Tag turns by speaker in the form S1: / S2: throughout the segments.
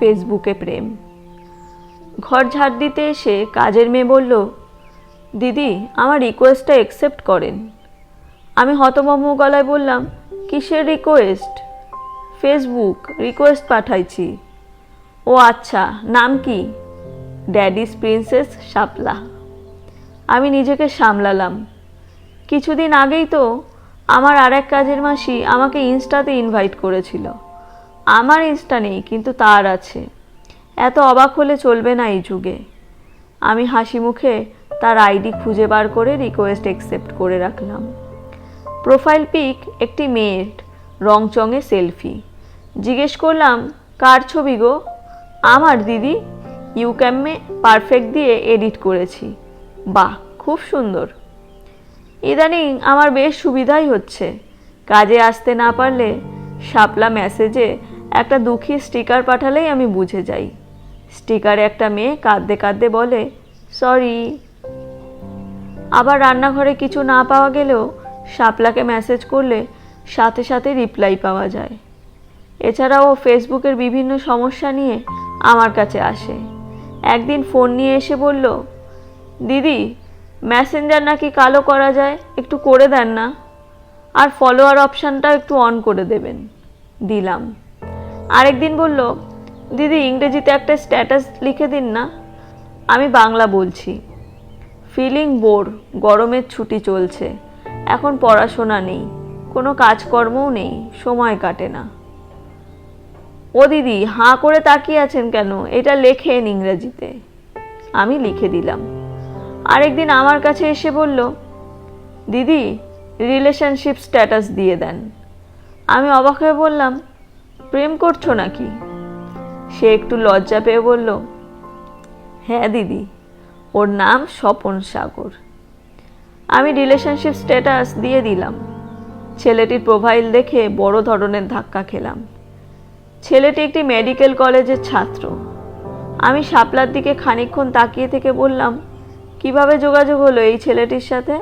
S1: ফেসবুকে প্রেম। ঘর ঝাড় দিতে এসে কাজের মেয়ে বলল, দিদি, আমার রিকোয়েস্টটা অ্যাকসেপ্ট করেন। আমি হতভম্ব গলায় বললাম, কিসের রিকোয়েস্ট ফেসবুক রিকোয়েস্ট পাঠাইছি। ও আচ্ছা নাম কি? ড্যাডিস প্রিন্সেস শাপলা আমি নিজেকে সামলালাম। কিছুদিন আগেই তো আমার আর এক কাজের মাসি আমাকে ইনস্টাতে ইনভাইট করেছিল। আমার ইনস্টা নেই, কিন্তু তার আছে। এত অবাক হলে চলবে না এই যুগে। আমি হাসি মুখে তার আইডি খুঁজে বার করে রিকোয়েস্ট অ্যাকসেপ্ট করে রাখলাম। প্রোফাইল পিক একটি মেয়ের রংচঙে সেলফি জিজ্ঞেস করলাম, কার ছবি গো? আমার, দিদি। ইউক্যামে পারফেক্ট দিয়ে এডিট করেছি। বাহ, খুব সুন্দর। ইদানিং আমার বেশ সুবিধাই হচ্ছে। কাজে আসতে না পারলে শাপলা মেসেজে একটা দুঃখী স্টিকার পাঠালেই আমি বুঝে যাই। স্টিকারে একটা মেয়ে কাঁদতে কাঁদতে বলে, সরি। আবার রান্নাঘরে কিছু না পাওয়া গেলেও শাপলাকে মেসেজ করলে সাথে সাথে রিপ্লাই পাওয়া যায়। এছাড়াও ফেসবুকের বিভিন্ন সমস্যা নিয়ে আমার কাছে আসে। একদিন ফোন নিয়ে এসে বলল, দিদি ম্যাসেঞ্জার নাকি কালো করা যায়, একটু করে দেন না। আর ফলোয়ার অপশানটা একটু অন করে দেবেন। দিলাম। আরেকদিন বলল, দিদি, ইংরেজিতে একটা স্ট্যাটাস লিখে দিন না, আমি বাংলা বলছি। ফিলিং বোর গরমের ছুটি চলছে, এখন পড়াশোনা নেই, কোনো কাজকর্মও নেই, সময় কাটে না। ও দিদি, হাঁ করে তাকিয়ে আছেন কেন? এটা লেখেন ইংরেজিতে। আমি লিখে দিলাম। আরেকদিন আমার কাছে এসে বলল, দিদি রিলেশনশিপ স্ট্যাটাস দিয়ে দেন। আমি অবাক হয়ে বললাম প্রেম করছ নাকি? সে একটু লজ্জা পেয়ে বলল হ্যাঁ দিদি, ওর নাম স্বপন সাগর। আমি রিলেশনশিপ স্ট্যাটাস দিয়ে দিলাম। ছেলেটির প্রোফাইল দেখে বড় ধরনের ধাক্কা খেলাম। ছেলেটি একটি মেডিকেল কলেজের ছাত্র। আমি শাপলার দিকে খানিকক্ষণ তাকিয়ে থেকে বললাম, কীভাবে যোগাযোগ হলো এই ছেলেটির সাথে?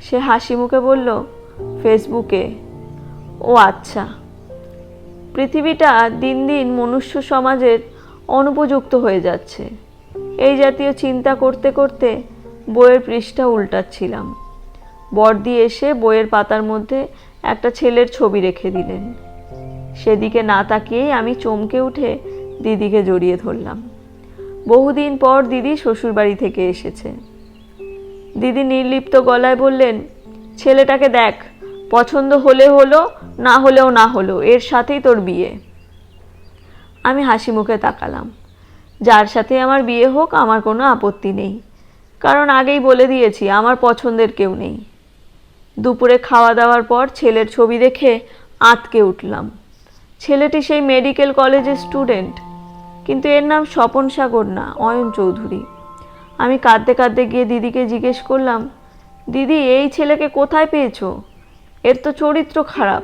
S1: সে হাসি মুখে বলল, ফেসবুকে। ও আচ্ছা। পৃথিবীটা দিন দিন মনুষ্য সমাজের অনুপযুক্ত হয়ে যাচ্ছে। এই জাতীয় চিন্তা করতে করতে বইয়ের পৃষ্ঠা উল্টাচ্ছিলাম। বর্দি এসে বইয়ের পাতার মধ্যে একটা ছেলের ছবি রেখে দিলেন। সেদিকে না তাকিয়েই আমি চমকে উঠে দিদিকে জড়িয়ে ধরলাম। বহুদিন পর দিদি শ্বশুরবাড়ি থেকে এসেছে। দিদি নির্লিপ্ত গলায় বললেন, ছেলেটাকে দেখ পছন্দ হলে হলো, না হলেও না হলো, এর সাথেই তোর বিয়ে। আমি হাসি মুখে তাকালাম। যার সাথে আমার বিয়ে হোক, আমার কোনো আপত্তি নেই। কারণ আগেই বলে দিয়েছি, আমার পছন্দের কেউ নেই। দুপুরে খাওয়া দাওয়ার পর ছেলের ছবি দেখে আঁতকে উঠলাম। ছেলেটি সেই মেডিকেল কলেজের স্টুডেন্ট, কিন্তু এর নাম স্বপন সাগর না, অয়ন চৌধুরী। আমি কাঁদতে কাঁদতে গিয়ে দিদিকে জিজ্ঞেস করলাম, দিদি, এই ছেলেকে কোথায় পেয়েছ? এর তো চরিত্র খারাপ।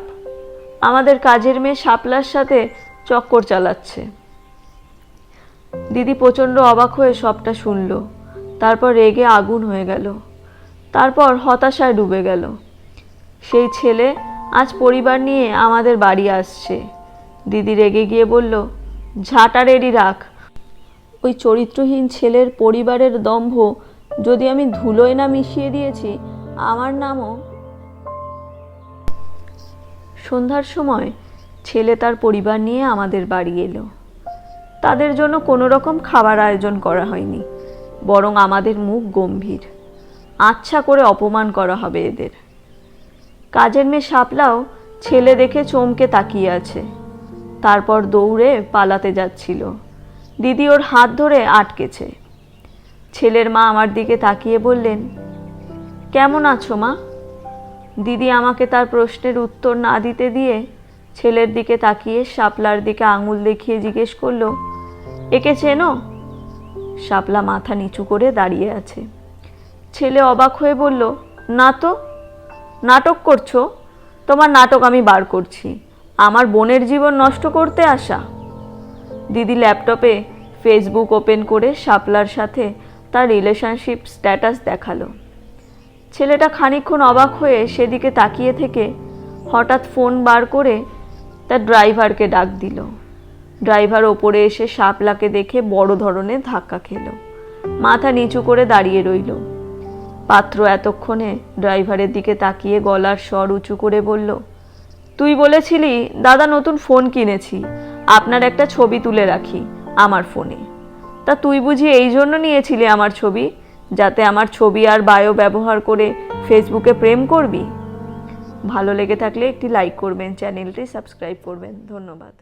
S1: আমাদের কাজের মেয়ে শাপলার সাথে চক্কর চালাচ্ছে। দিদি প্রচণ্ড অবাক হয়ে সবটা শুনল। তারপর রেগে আগুন হয়ে গেল। তারপর হতাশায় ডুবে গেল। সেই ছেলে আজ পরিবার নিয়ে আমাদের বাড়ি আসছে। দিদি রেগে গিয়ে বলল, ঝাঁটা রেডি রাখ। ওই চরিত্রহীন ছেলের পরিবারের দম্ভ যদি আমি ধুলোয় না মিশিয়ে দিয়েছি, আমার নামও সন্ধ্যার সময় ছেলে তার পরিবার নিয়ে আমাদের বাড়ি এলো। তাদের জন্য কোনো রকম খাবার আয়োজন করা হয়নি, বরং আমাদের মুখ গম্ভীর। আচ্ছা করে অপমান করা হবে এদের। কাজের মেয়ে শাপলাও ছেলে দেখে চমকে তাকিয়ে আছে। তারপর দৌড়ে পালাতে যাচ্ছিল। দিদি ওর হাত ধরে আটকেছে। ছেলের মা আমার দিকে তাকিয়ে বললেন, কেমন আছো মা? দিদি আমাকে তার প্রশ্নের উত্তর না দিতে দিয়ে ছেলের দিকে তাকিয়ে শাপলার দিকে আঙুল দেখিয়ে জিজ্ঞেস করল, একে চেনো? শাপলা মাথা নিচু করে দাঁড়িয়ে আছে। ছেলে অবাক হয়ে বলল, না তো, নাটক করছ? তোমার নাটক আমি বার করছি। আমার বোনের জীবন নষ্ট করতে আসা? দিদি ল্যাপটপে ফেসবুক ওপেন করে শাপলার সাথে তার রিলেশনশিপ স্ট্যাটাস দেখাল। ছেলেটা খানিকক্ষণ অবাক হয়ে সেদিকে তাকিয়ে থেকে হঠাৎ ফোন বার করে তার ড্রাইভারকে ডাক দিল। ড্রাইভার ওপরে এসে শাপলাকে দেখে বড় ধরনের ধাক্কা খেলো। মাথা নিচু করে দাঁড়িয়ে রইল। পাত্র এতক্ষণে ড্রাইভারের দিকে তাকিয়ে গলার স্বর উঁচু করে বলল, তুই বলেছিলি, দাদা নতুন ফোন কিনেছি। আপনার একটা ছবি তুলে রাখি আমার ফোনে। তা তুই বুঝি এই জন্য নিয়েছিলি আমার ছবি? যাতে আমার ছবি আর বায়ো ব্যবহার করে ফেসবুকে প্রেম করবি? ভালো লেগে থাকলে একটি লাইক করবেন, চ্যানেলটি সাবস্ক্রাইব করবেন। ধন্যবাদ।